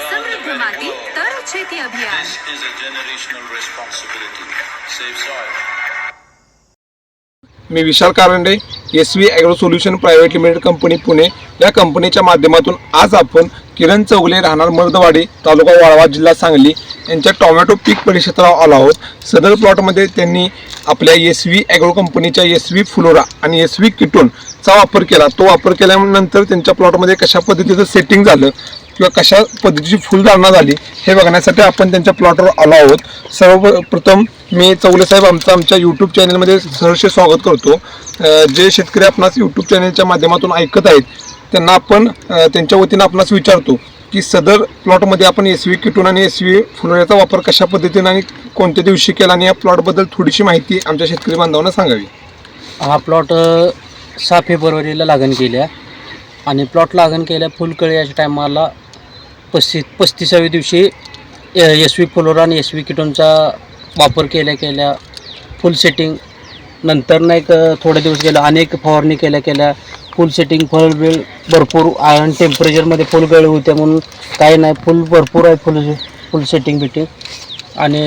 समृद्ध माती तर शेती अभियान. मी Vishal Karande S V agro solution private limited company Pune. या कंपनीच्या माध्यमातून आज आपण किरण चौगले राहणार मर्दवाडी तालुका वाळवा जिल्हा सांगली यांच्या टोमॅटो पीक परिक्षेत्रावर आलो आहोत. सदर प्लॉटमध्ये त्यांनी आपल्या एस व्ही ॲग्रो कंपनीच्या एस व्ही फ्लोरा आणि एस व्ही किटोनचा वापर केला. तो वापर केल्यानंतर त्यांच्या प्लॉटमध्ये कशा पद्धतीचं सेटिंग झालं किंवा कशा पद्धतीची फुलधारणा झाली हे बघण्यासाठी आपण त्यांच्या प्लॉटवर आलो आहोत. सर्वप्रथम मी चौले साहेब आमचं आमच्या यूट्यूब चॅनलमध्ये सहर्ष स्वागत करतो. जे शेतकरी आपणास यूट्यूब चॅनलच्या माध्यमातून ऐकत आहेत त्यांना आपण त्यांच्या वतीनं आपणास विचारतो की सदर प्लॉटमध्ये आपण एस व्ही किटून आणि एस व्ही फुलोऱ्याचा वापर कशा पद्धतीने आणि कोणत्या दिवशी केला आणि या प्लॉटबद्दल थोडीशी माहिती आमच्या शेतकरी बांधवांना सांगावी. हा प्लॉट सहा फेब्रुवारीला लागण केल्या आणि प्लॉट लागण केल्या फुलकळी याच्या टायमाला पस्तीस पस्तीसाव्या दिवशी एस व्ही फ्लोरा आणि एस व्ही किटोनचा वापर केल्या केल्या फुल सेटिंग नंतर ना एक थोडे दिवस गेलं अनेक फवारणी केल्या केल्या. फुल सेटिंग फळबिळ भरपूर आयन टेम्परेचरमध्ये फुल गळ होते म्हणून काही नाही फुल भरपूर आहे फुल फुल सेटिंग बिटिंग आणि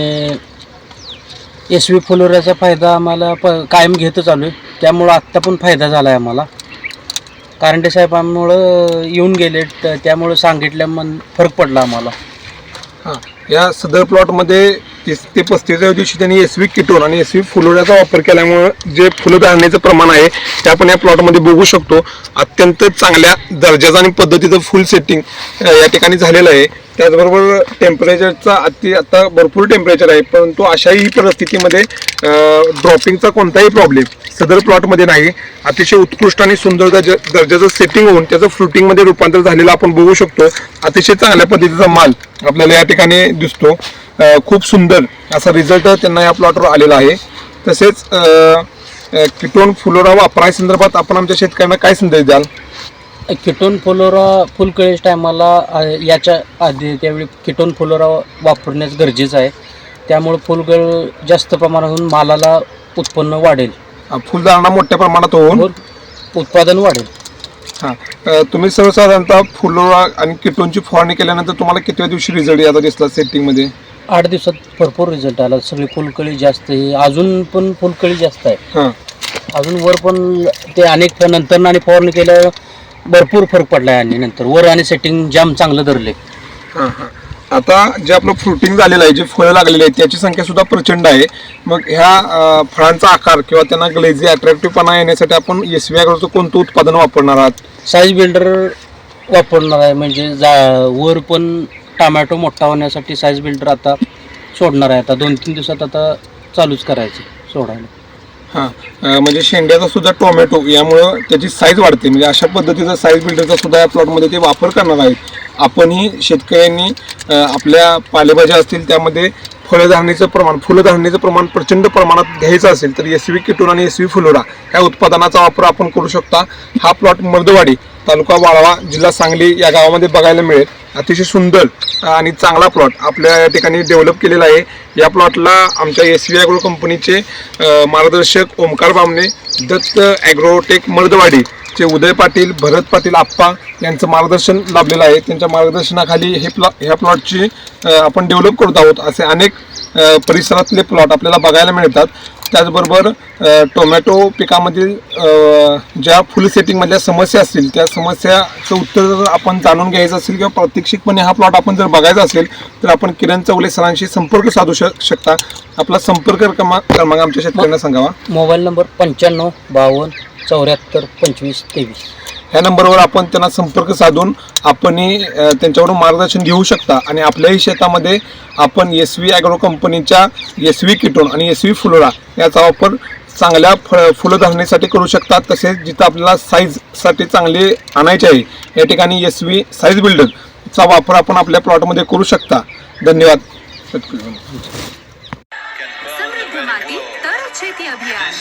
एस व्ही फुलोऱ्याचा फायदा आम्हाला प कायम घेतच आलो आहे त्यामुळं आत्ता पण फायदा झाला आहे आम्हाला. कारंडे साहेबांमुळं येऊन गेले त्यामुळं सांगितल्या मन फरक पडला आम्हाला. हां या सदर प्लॉटमध्ये तीस ते पस्तीसच्या दिवशी त्यांनी एस व्ही किटोन आणि एस व्ही फुलोऱ्याचा वापर केल्यामुळं जे फुलं धारणेचं प्रमाण आहे ते आपण या प्लॉटमध्ये बघू शकतो. अत्यंत चांगल्या दर्जाचं आणि पद्धतीचं फुल सेटिंग या ठिकाणी झालेलं आहे. त्याचबरोबर टेम्परेचरचा अति आता भरपूर टेम्परेचर आहे परंतु अशाही परिस्थितीमध्ये ड्रॉपिंगचा कोणताही प्रॉब्लेम सदर प्लॉटमध्ये नाही. अतिशय उत्कृष्ट आणि सुंदर दर्जा दर्जाचं सेटिंग होऊन त्याचं फ्रुटिंगमध्ये रूपांतर झालेलं आपण बघू शकतो. अतिशय चांगल्या पद्धतीचा माल आपल्याला या ठिकाणी दिसतो. खूप सुंदर असा रिझल्ट त्यांना या प्लॉटवर आलेला आहे. तसेच किटोन फुलोरा वापरायसंदर्भात आपण आमच्या शेतकऱ्यांना काय संदेश द्याल? किटोन फ्लोरा फुलकळीच्या टायमाला याच्या आधी त्यावेळी किटोन फ्लोरा वापरण्यास गरजेचं आहे. त्यामुळं फुलगळ जास्त प्रमाणातून मालाला उत्पन्न वाढेल. अं, फुलधारणा मोठ्या प्रमाणात होऊन? व उत्पादन वाढेल. हां. तुम्ही सर्वसाधारणतः फुलोरा आणि किटोनची फवारणी केल्यानंतर तुम्हाला कितव्या दिवशी रिझल्ट याचा दिसला सेटिंगमध्ये आठ दिवसात भरपूर रिझल्ट आला. सगळी फुलकळी जास्त आहे. अजून पण फुलकळी जास्त आहे. हां. अजून वर पण ते अनेक नंतर आणि फवारणी केल्यावर भरपूर फरक पडला आहे आणि नंतर वर आणि सेटिंग जाम चांगलं धरले हां हां. आता जे आपलं फ्रुटिंग झालेलं आहे जे फळं लागलेली आहेत त्याची संख्या सुद्धा प्रचंड आहे. मग ह्या अं, फळांचा आकार किंवा त्यांना ग्लेझी अट्रॅक्टिव्हपणा येण्यासाठी आपण एस व्ही कोणतं उत्पादन वापरणार आहात? साईज बिल्डर वापरणार आहे. म्हणजे जा वर पण टमॅटो मोठा होण्यासाठी साईज बिल्डर आता सोडणार आहे. आता दोन तीन दिवसात आता चालूच करायचं सोडायला. हां. अं, म्हणजे शेंड्याचा सुद्धा टोमॅटो यामुळं त्याची साईज वाढते. म्हणजे अशा पद्धतीचा साईज बिल्डरचा सुद्धा या प्लॉटमध्ये ते वापर करणार आहेत. आपणही शेतकऱ्यांनी अं, आपल्या पालेभाज्या असतील त्यामध्ये फळं प्रमाण फुलं प्रमाण प्रचंड प्रमाणात घ्यायचं असेल तर एस व्ही किटोन आणि एस व्ही फुलोरा ह्या उत्पादनाचा वापर आपण करू शकता. हा प्लॉट मर्दवाडी तालुका वाळवा जिल्हा सांगली या गावामध्ये बघायला मिळेल. अतिशय सुंदर आणि चांगला प्लॉट आपल्या ठिकाणी डेव्हलप केलेला आहे. या प्लॉटला आमच्या एस व्ही ॲग्रो कंपनीचे मार्गदर्शक ओमकार बामणे दत्त ॲग्रोटेक मर्दवाडी चे उदय पाटील भरत पाटील आप्पा यांचं मार्गदर्शन लाभलेलं आहे. त्यांच्या मार्गदर्शनाखाली हे प्लॉ ह्या प्लॉटची आपण डेव्हलप करत आहोत असे अनेक परिसरातले प्लॉट आपल्याला बघायला मिळतात. त्याचबरोबर टोमॅटो पिकामधील ज्या फुल सेटिंगमधल्या समस्या असतील त्या समस्याचं उत्तर जर आपण जाणून घ्यायचं असेल किंवा प्रात्यक्षिकपणे हा प्लॉट आपण जर बघायचा असेल तर आपण किरण चौले सरांशी संपर्क साधू शक शकता. आपला संपर्क क्रमांक क्रमांक आमच्या शेतकऱ्यांना सांगावा. मोबाईल नंबर पंच्याण्णव बावन्न चौऱ्याहत्तर पंचवीस तेवीस. ह्या नंबरवर आपण त्यांना संपर्क साधून आपणही त्यांच्याकडून मार्गदर्शन घेऊ शकता आणि आपल्याही शेतामध्ये आपण एस व्ही ॲग्रो कंपनीच्या एस व्ही किटोन आणि एस व्ही फुलोरा याचा वापर चांगल्या फळ फुलं करू शकता तसेच जिथं आपल्याला साईजसाठी चांगले आणायचे आहे या ठिकाणी एस व्ही साईज बिल्डरचा वापर आपण आपल्या प्लॉटमध्ये करू शकता. धन्यवाद. माती काय शेती अभियान.